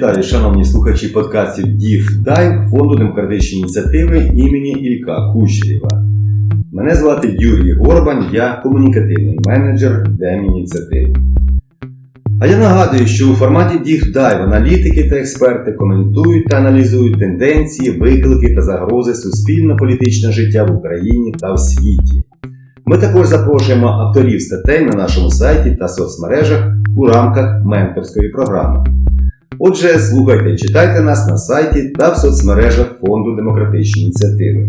Вітаю, шановні слухачі подкастів Дів Дайв Фонду демократичні ініціативи імені Ілька Кучерєва. Мене звати Юрій Горбань, я комунікативний менеджер Демініціативи. А я нагадую, що у форматі Дів Дайв аналітики та експерти коментують та аналізують тенденції, виклики та загрози суспільно-політичного життя в Україні та в світі. Ми також запрошуємо авторів статей на нашому сайті та соцмережах у рамках менторської програми. Отже, слухайте, читайте нас на сайті та в соцмережах Фонду демократичні ініціативи.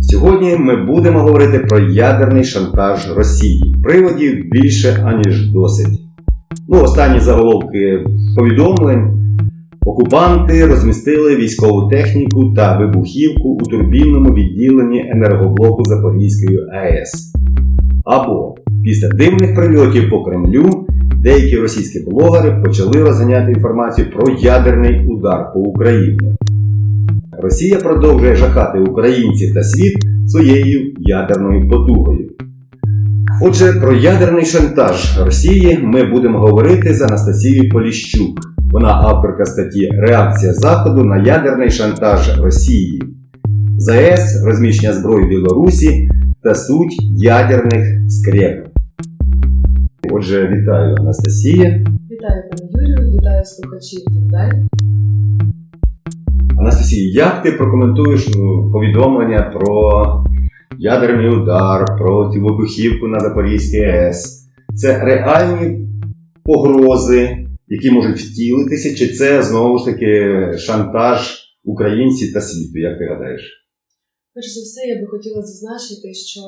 Сьогодні ми будемо говорити про ядерний шантаж Росії. Приводів більше, аніж досить. Ну, останні заголовки повідомлень. Окупанти розмістили військову техніку та вибухівку у турбінному відділенні енергоблоку Запорізької АЕС. Або після дивних прильотів по Кремлю деякі російські блогери почали розганяти інформацію про ядерний удар по Україні. Росія продовжує жахати українців та світ своєю ядерною потугою. Отже, про ядерний шантаж Росії ми будемо говорити з Анастасією Поліщук. Вона авторка статті Реакція Заходу на ядерний шантаж Росії, ЗАЕС, розміщення зброї Білорусі та суть ядерних скреп. Отже, вітаю Анастасія. Вітаю пане Юрію, вітаю слухачів Дівдай. Анастасія, як ти прокоментуєш ну, повідомлення про ядерний удар, про вибухівку на Запорізькій АЕС? Це реальні погрози, які можуть втілитися, чи це знову ж таки шантаж українців та світу, як ти гадаєш? Перш за все, я би хотіла зазначити, що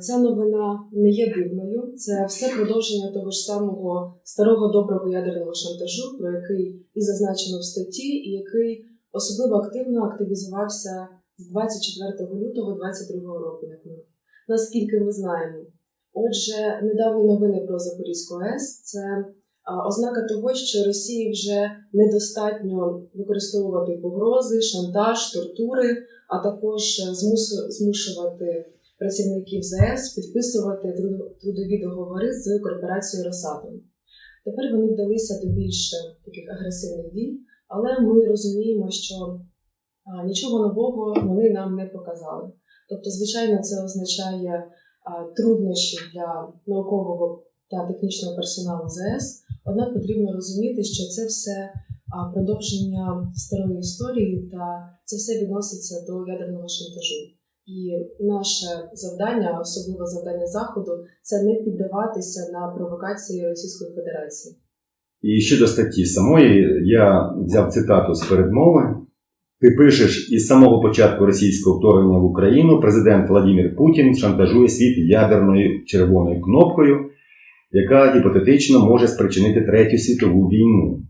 ця новина не є дивною. Це все продовження того ж самого старого доброго ядерного шантажу, про який і зазначено в статті, і який особливо активно активізувався з 24 лютого 2022 року, як ми наскільки ми знаємо. Отже, недавні новини про Запорізьку АЕС це ознака того, що Росії вже недостатньо використовувати погрози, шантаж, тортури, а також змусу- змушувати працівників ЗАЕС підписувати трудові договори з корпорацією Росатом. Тепер вони вдалися до більш таких агресивних дій, але ми розуміємо, що нічого нового вони нам не показали. Тобто, звичайно, це означає труднощі для наукового та технічного персоналу ЗАЕС, однак потрібно розуміти, що це все продовження старої історії, та це все відноситься до ядерного шантажу. І наше завдання, особливо завдання Заходу, це не піддаватися на провокації Російської Федерації. І щодо статті самої, я взяв цитату з передмови. Ти пишеш із самого початку російського вторгнення в Україну президент Владимир Путін шантажує світ ядерною червоною кнопкою, яка гіпотетично може спричинити Третю світову війну.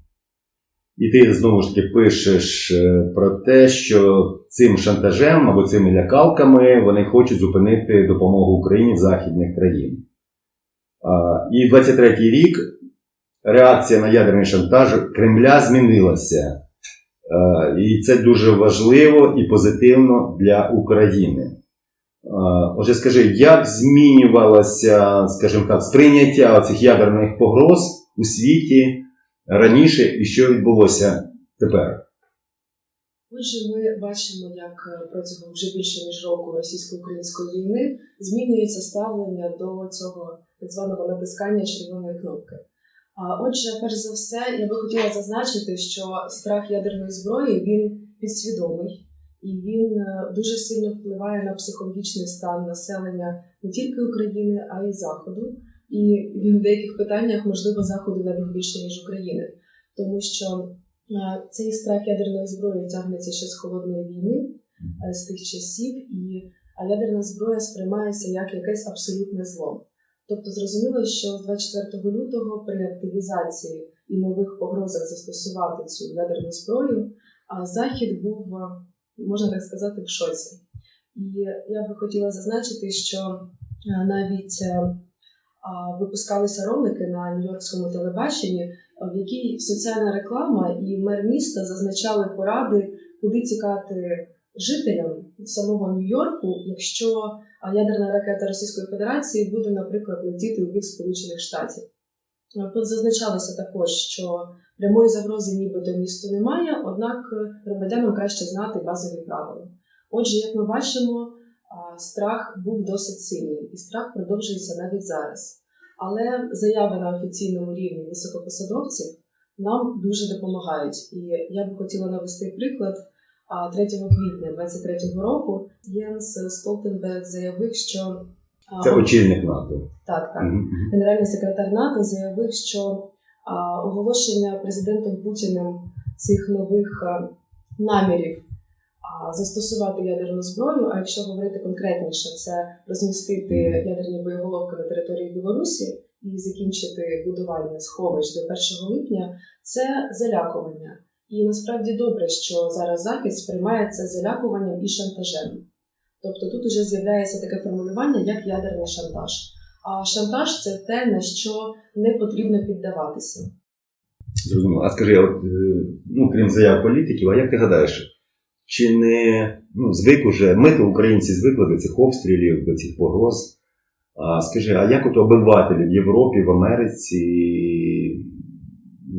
І ти знову ж таки пишеш е, про те, що цим шантажем або цими лякалками вони хочуть зупинити допомогу Україні західних країн. І 23-й рік реакція на ядерний шантаж Кремля змінилася. І це дуже важливо і позитивно для України. Отже, скажи, як змінювалося, скажімо так, сприйняття цих ядерних погроз у світі раніше і що відбулося тепер? Отже, ми бачимо, як е, протягом вже більше ніж року російсько-української війни змінюється ставлення до цього так званого натискання червоної кнопки. А отже, перш за все, я би хотіла зазначити, що страх ядерної зброї він підсвідомий і він е, дуже сильно впливає на психологічний стан населення не тільки України, а й Заходу. І він в деяких питаннях, можливо, Заходу навіть більше, ніж України, тому що цей страх ядерної зброї тягнеться ще з холодної війни, е, з тих часів, і а ядерна зброя сприймається як якесь абсолютне зло. Тобто зрозуміло, що з 24 лютого при активізації і нових погрозах застосувати цю ядерну зброю, а захід був, е, можна так сказати, в шоці. І я би хотіла зазначити, що е, навіть випускалися ролики на нью-йоркському телебаченні, в якій соціальна реклама і мер міста зазначали поради, куди тікати жителям самого Нью-Йорку, якщо ядерна ракета Російської Федерації буде, наприклад, летіти у бік Сполучених Штатів. Тут зазначалося також, що прямої загрози нібито місту немає, однак громадянам краще знати базові правила. Отже, як ми бачимо, страх був досить сильний, і страх продовжується навіть зараз. Але заяви на офіційному рівні високопосадовців нам дуже допомагають. І я би хотіла навести приклад. 3 квітня 2023 року Єнс Столтенберг заявив, що Це очільник НАТО. так, так. Мгм. Генеральний секретар НАТО заявив, що оголошення президентом Путіним цих нових намірів застосувати ядерну зброю. А якщо говорити конкретніше, це розмістити ядерні боєголовки на території Білорусі і закінчити будування сховищ до 1 липня. Це залякування. І насправді добре, що зараз захід сприймає це залякуванням і шантажем. Тобто тут уже з'являється таке формулювання як ядерний шантаж. А шантаж це те, на що не потрібно піддаватися. Зрозуміло. А скажи, от, е, ну, крім заяв політиків, а як ти гадаєш, чи не ну, звик уже, ми то українці звикли до цих обстрілів, до цих погроз. А скажи, а як от обивателі в Європі, в Америці,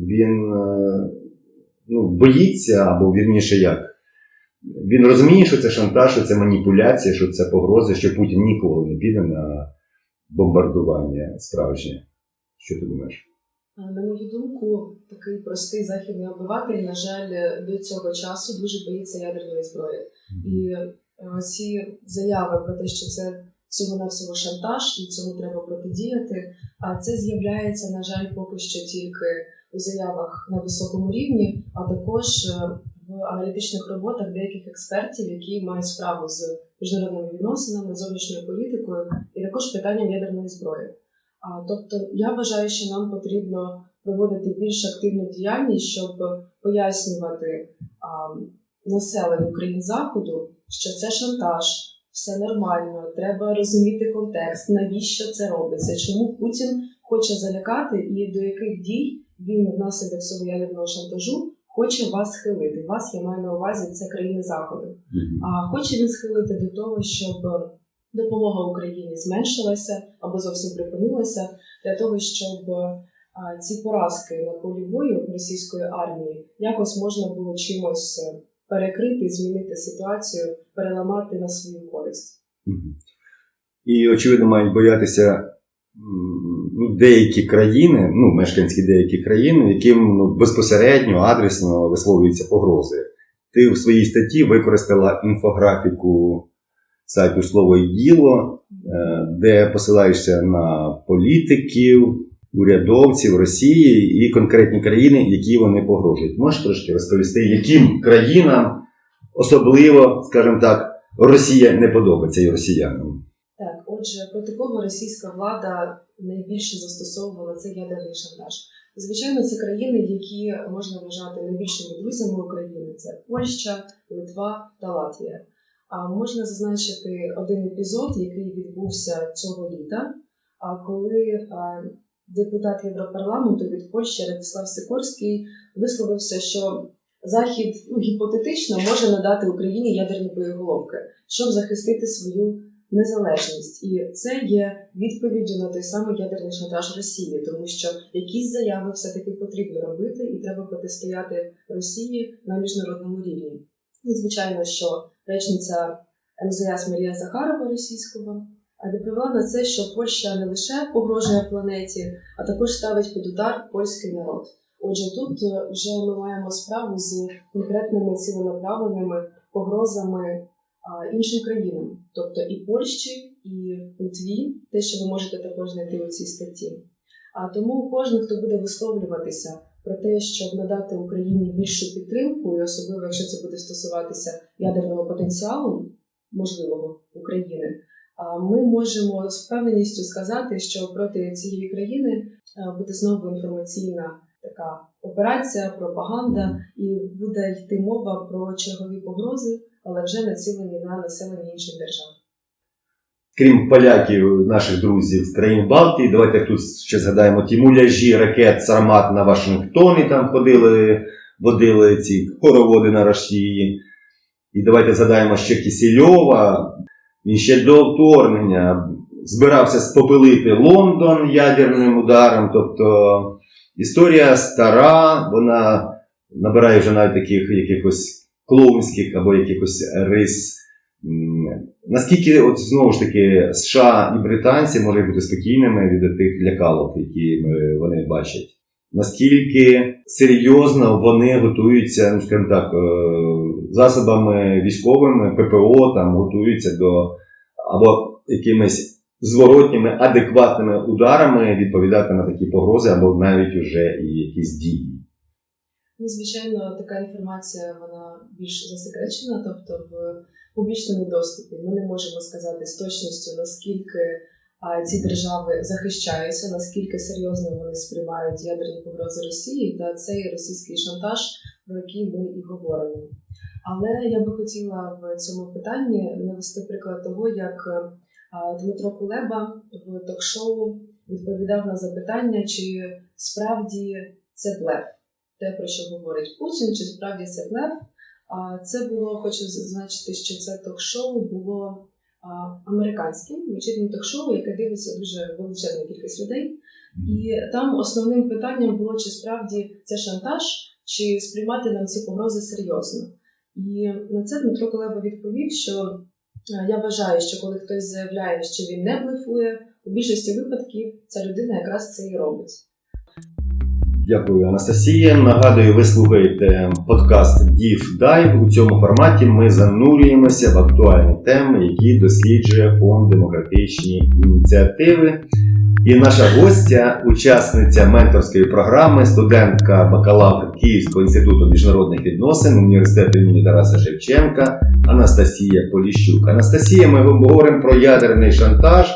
він е, ну, боїться, або вірніше як? Він розуміє, що це шантаж, що це маніпуляція, що це погрози, що Путін ніколи не піде на бомбардування справжнє. Що ти думаєш? На мою думку, такий простий західний обиватель, на жаль, до цього часу дуже боїться ядерної зброї. І е, ці заяви про те, що це всього навсього шантаж і цьому треба протидіяти. А це з'являється, на жаль, поки що тільки у заявах на високому рівні, а також е, в аналітичних роботах деяких експертів, які мають справу з міжнародними відносинами, зовнішньою політикою і також питанням ядерної зброї. Тобто, я вважаю, що нам потрібно проводити більш активну діяльність, щоб пояснювати населенню країн заходу, що це шантаж, все нормально, треба розуміти контекст, навіщо це робиться, чому Путін хоче залякати і до яких дій він внаслідок цього ядерного шантажу хоче вас схилити. Вас я маю на увазі це країни заходу. А хоче він схилити до того, щоб допомога Україні зменшилася або зовсім припинилася, для того, щоб ці поразки на полі бою російської армії якось можна було чимось е, перекрити, змінити ситуацію, переламати на свою користь. І, очевидно, мають боятися ну, деякі країни, ну, мешканці деяких країн, яким ну, безпосередньо, адресно висловлюються погрози. Ти в своїй статті використала інфографіку сайту Слово діло, е, де посилаєшся на політиків, урядовців Росії і конкретні країни, які вони погрожують. Можеш трошки розповісти, яким країнам особливо, скажімо так, Росія не подобається і росіянам? Так, отже, проти кого російська влада найбільше застосовувала цей ядерний шантаж? Звичайно, це країни, які можна вважати найбільшими друзями України: це Польща, Литва та Латвія. Можна зазначити один епізод, який відбувся цього літа, коли депутат Європарламенту від Польщі Радислав Сикорський висловився, що Захід ну, гіпотетично може надати Україні ядерні боєголовки, щоб захистити свою незалежність, і це є відповіддю на той самий ядерний шантаж Росії, тому що якісь заяви все-таки потрібно робити, і треба протистояти Росії на міжнародному рівні. І звичайно, що речниця МЗС Марія Захарова російського а відповіла на це, що Польща не лише погрожує планеті, а також ставить під удар польський народ. Отже, тут е, вже ми маємо справу з конкретними ціленаправленими погрозами іншим країнам, тобто і Польщі, і Литві, те, що ви можете також знайти у цій статті. А тому кожен, хто буде висловлюватися про те, щоб надати Україні більшу підтримку, і особливо якщо це буде стосуватися ядерного потенціалу можливого України, ми можемо з впевненістю сказати, що проти цієї країни е, буде знову інформаційна така операція, пропаганда, і буде йти мова про чергові погрози, але вже націлені на населення інших держав. Крім поляків, наших друзів з країн Балтії, давайте тут ще згадаємо ті муляжі ракет Сармат на Вашингтоні, там ходили, водили ці хороводи на Росії. І давайте згадаємо ще Кісельова. Він ще до вторгнення збирався спопилити Лондон ядерним ударом. Тобто історія стара, вона набирає вже навіть таких якихось клоунських або якихось рис. Наскільки, от знову ж таки, США і британці можуть бути спокійними від тих лякалок, які вони бачать? Наскільки серйозно вони готуються, ну скажімо так, е, засобами військовими, ППО там готуються до або якимись зворотніми, адекватними ударами відповідати на такі погрози, або навіть уже і якісь дії. Ну, звичайно, така інформація вона більш засекречена, тобто в публічному доступі ми не можемо сказати з точністю, наскільки ці держави захищаються, наскільки серйозно вони сприймають ядерні погрози Росії та цей російський шантаж, про який ми і говоримо. Але я би хотіла в цьому питанні навести приклад того, як Дмитро Кулеба в ток-шоу відповідав на запитання, чи справді це блеф те, про що говорить Путін, чи справді це блеф. Це було, хочу зазначити, що це ток-шоу було американським вечірнім ток-шоу, яке дивиться дуже величезна кількість людей. І там основним питанням було, чи справді це шантаж, чи сприймати нам ці погрози серйозно. І на це Дмитро Колеба відповів, що я вважаю, що коли хтось заявляє, що він не блефує, у більшості випадків ця людина якраз це і робить. Дякую, Анастасія. Нагадую, ви слухаєте подкаст Deep Dive. У цьому форматі ми занурюємося в актуальні теми, які досліджує фонд демократичні ініціативи. І наша гостя, учасниця менторської програми, студентка бакалавр Київського інституту міжнародних відносин університету імені Тараса Шевченка Анастасія Поліщук. Анастасія, ми говоримо про ядерний шантаж.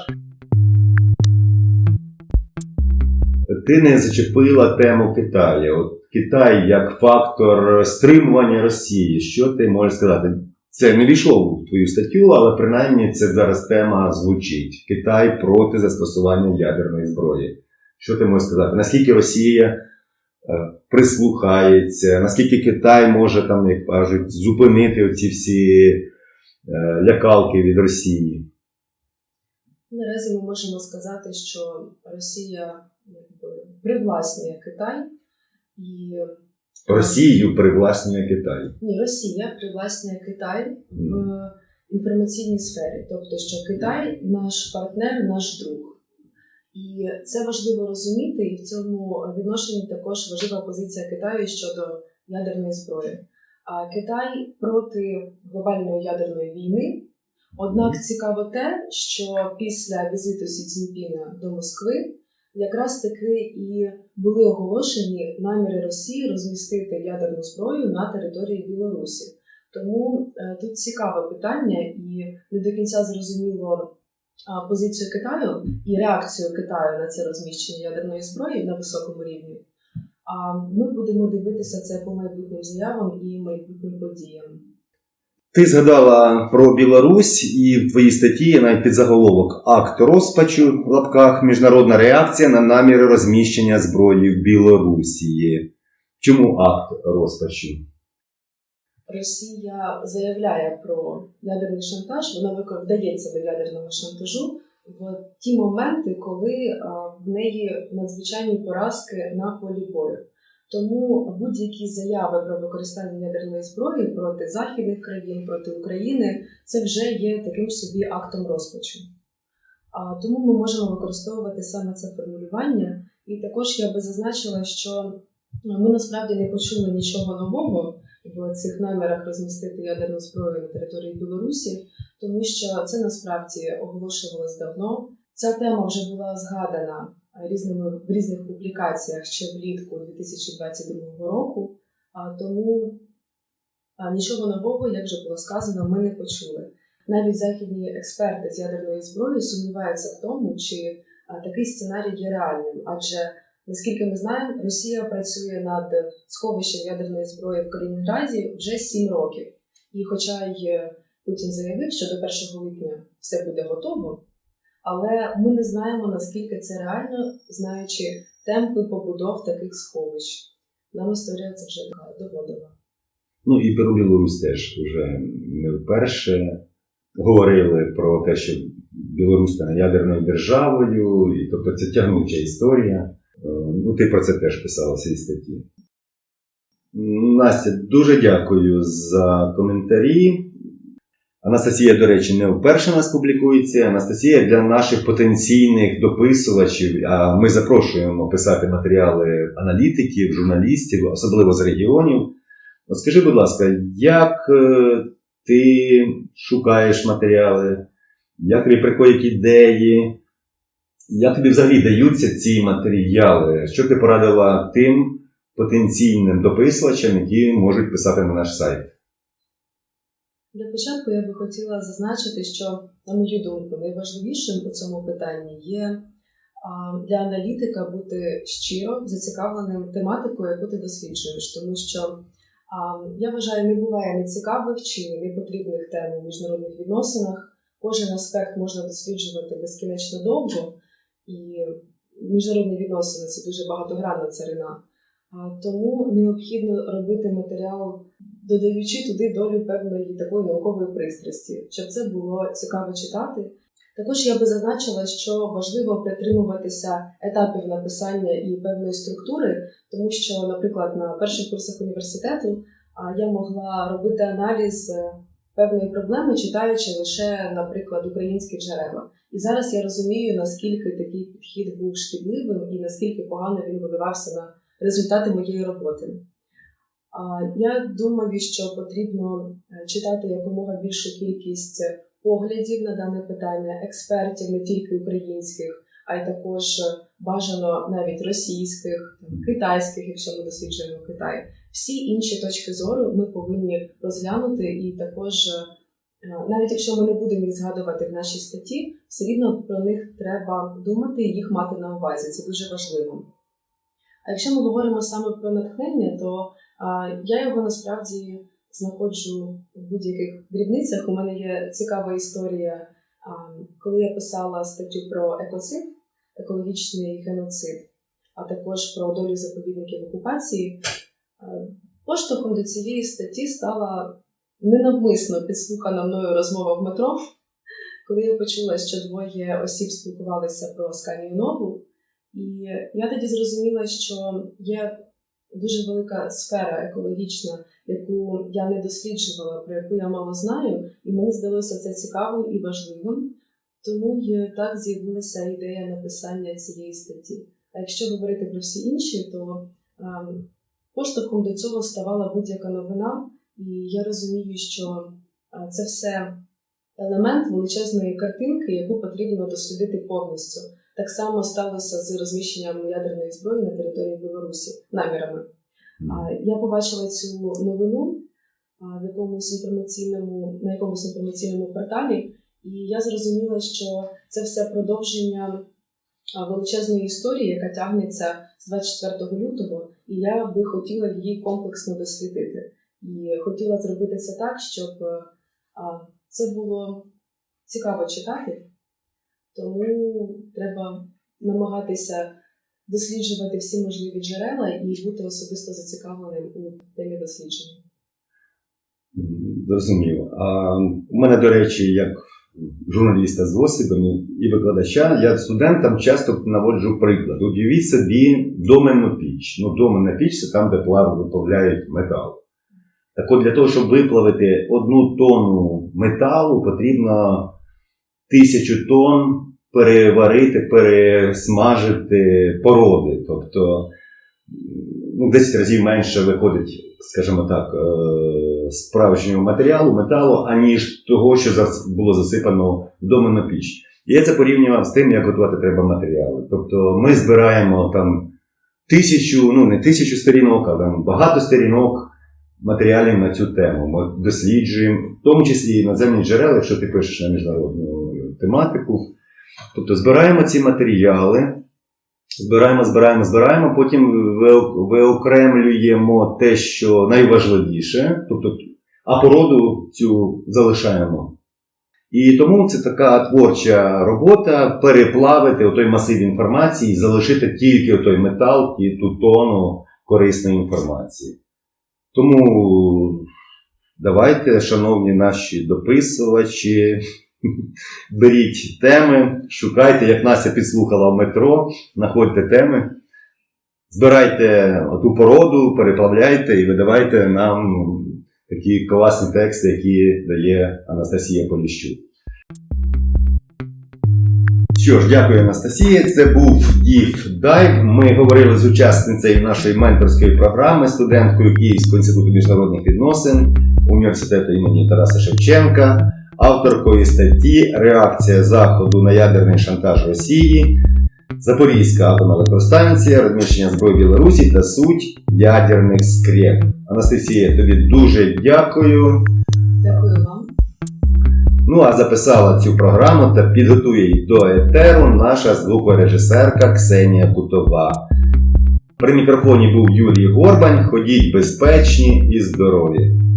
Ти не зачепила тему Китаю. От Китай як фактор стримування Росії. Що ти можеш сказати? Це не війшло в твою статтю, але принаймні це зараз тема звучить. Китай проти застосування ядерної зброї. Що ти можеш сказати? Наскільки Росія е, прислухається, наскільки Китай може там, як кажуть, зупинити оці всі е, лякалки від Росії? Наразі ми можемо сказати, що Росія якби привласнює Китай і Росію привласнює Китай. ні, Росія привласнює Китай в інформаційній сфері, тобто, що Китай наш партнер, наш друг. І це важливо розуміти, і в цьому відношенні також важлива позиція Китаю щодо ядерної зброї. А Китай проти глобальної ядерної війни. Однак цікаво те, що після візиту Сі Цзіньпіна до Москви якраз таки і були оголошені наміри Росії розмістити ядерну зброю на території Білорусі. Тому е, тут цікаве питання, і не до кінця зрозуміло позицію Китаю і реакцію Китаю на це розміщення ядерної зброї на високому рівні. А ми будемо дивитися це по майбутнім заявам і майбутнім подіям. Ти згадала про Білорусь, і в твоїй статті навіть підзаголовок Акт розпачу в лапках міжнародна реакція на наміри розміщення зброї в Білорусі. Чому акт розпачу? Росія заявляє про ядерний шантаж, вона вдається до ядерного шантажу в ті моменти, коли в неї надзвичайні поразки на полі бою. Тому будь-які заяви про використання ядерної зброї проти західних країн, проти України, це вже є таким собі актом розпачу. А, тому ми можемо використовувати саме це формулювання. І також я би зазначила, що ми насправді не почули нічого нового в цих намірах розмістити ядерну зброю на території Білорусі, тому що це насправді оголошувалось давно. Ця тема вже була згадана різними в різних публікаціях ще влітку 2022 року. Тому нічого нового, як вже було сказано, ми не почули. Навіть західні експерти з ядерної зброї сумніваються в тому, чи такий сценарій є реальним, адже Наскільки ми знаємо, Росія працює над сховищем ядерної зброї в Калінінграді вже 7 років. І хоча й е, Путін заявив, що до 1 липня все буде готово, але ми не знаємо, наскільки це реально, знаючи темпи побудов таких сховищ. Нам історія це вже доводила. Ну і Білорусь теж вже не вперше говорили про те, що Білорусь стане ядерною державою, і тобто це тягнуча історія. Е, Ну, ти про це теж писала в своїй статті. Настя, дуже дякую за коментарі. Анастасія, до речі, не вперше нас публікується. Анастасія для наших потенційних дописувачів. А ми запрошуємо писати матеріали аналітиків, журналістів, особливо з регіонів. От скажи, будь ласка, як е, ти шукаєш матеріали, як тобі приходять ідеї, як тобі взагалі даються ці матеріали? Що ти порадила тим потенційним дописувачам, які можуть писати на наш сайт? Для початку я би хотіла зазначити, що, на мою думку, найважливішим у цьому питанні є для аналітика бути щиро зацікавленим тематикою, яку ти досліджуєш, тому що я вважаю, не буває нецікавих чи непотрібних тем у міжнародних відносинах. Кожен аспект можна досліджувати безкінечно довго, і міжнародні відносини це дуже багатогранна царина. Тому необхідно робити матеріал додаючи туди долю певної такої наукової пристрасті, щоб це було цікаво читати. Також я би зазначила, що важливо притримуватися етапів написання і певної структури, тому що, наприклад, на перших курсах університету я могла робити аналіз е, певної проблеми, читаючи лише, наприклад, українські джерела. І зараз я розумію, наскільки такий підхід був шкідливим і наскільки погано він виливався на результати моєї роботи. Я думаю, що потрібно е, читати якомога більшу кількість поглядів на дане питання, експертів не тільки українських, а й також е, бажано навіть російських, китайських, якщо ми досліджуємо Китай. Всі інші точки зору ми повинні розглянути, і також, е, навіть якщо ми не будемо їх згадувати в нашій статті, все рівно про них треба думати і їх мати на увазі. Це дуже важливо. А якщо ми говоримо саме про натхнення, то я його насправді знаходжу в будь-яких дрібницях. У мене є цікава історія, коли я писала статтю про екоцид, екологічний геноцид, а також про долю заповідників окупації. Поштовхом до цієї статті стала ненавмисно підслухана мною розмова в метро, коли я почула, що двоє осіб спілкувалися про Сканію Нову. І я тоді зрозуміла, що є дуже велика сфера екологічна, яку я не досліджувала, про яку я мало знаю, і мені здалося це цікавим і важливим. Тому так з'явилася ідея написання цієї статті. А якщо говорити про всі інші, то ем, поштовхом до цього ставала будь-яка новина, і я розумію, що е, це все елемент величезної картинки, яку потрібно дослідити повністю. Так само сталося з розміщенням ядерної зброї на території Білорусі намірами. Я побачила цю новину в якомусь інформаційному на якомусь інформаційному порталі, і я зрозуміла, що це все продовження величезної історії, яка тягнеться з 24 лютого, і я би хотіла її комплексно дослідити. І хотіла зробити це так, щоб це було цікаво читати. Тому треба намагатися досліджувати всі можливі джерела і бути особисто зацікавленим у темі дослідження. Зрозуміло. А у мене, до речі, як журналіста з досвідом і викладача, я студентам часто наводжу приклад. Уявіть собі доменну піч. Ну, доменна піч це там, де плавно виплавляють метал. Так от для того, щоб виплавити одну тонну металу, потрібно тисячу тонн переварити, пересмажити породи. Тобто ну, 10 разів менше виходить, скажімо так, е, справжнього матеріалу, металу, аніж того, що було засипано в доменну піч. І я це порівнював з тим, як готувати треба матеріали. Тобто ми збираємо там тисячу, ну не тисячу сторінок, а там багато сторінок матеріалів на цю тему. Ми досліджуємо, в тому числі і наземні джерела, якщо ти пишеш на міжнародну тематику. Тобто збираємо ці матеріали, збираємо, збираємо, збираємо, потім виокремлюємо те, що найважливіше, тобто, а породу цю залишаємо. І тому це така творча робота переплавити той масив інформації і залишити тільки той метал і ту тону корисної інформації. Тому давайте, шановні наші дописувачі, Беріть теми, шукайте, як Настя підслухала в метро, знаходьте теми, збирайте ту породу, переплавляйте і видавайте нам такі класні тексти, які дає Анастасія Поліщук. Що ж, дякую, Анастасія. Це був Deep Dive. Ми говорили з учасницею нашої менторської програми, студенткою Київського інституту міжнародних відносин університету імені Тараса Шевченка, авторкою статті Реакція Заходу на ядерний шантаж Росії, Запорізька атомна електростанція, розміщення зброї Білорусі та суть ядерних скреп. Анастасія, тобі дуже дякую. Дякую вам. Ну а записала цю програму та підготує її до етеру наша звукорежисерка Ксенія Кутова. При мікрофоні був Юрій Горбань. Ходіть безпечні і здорові!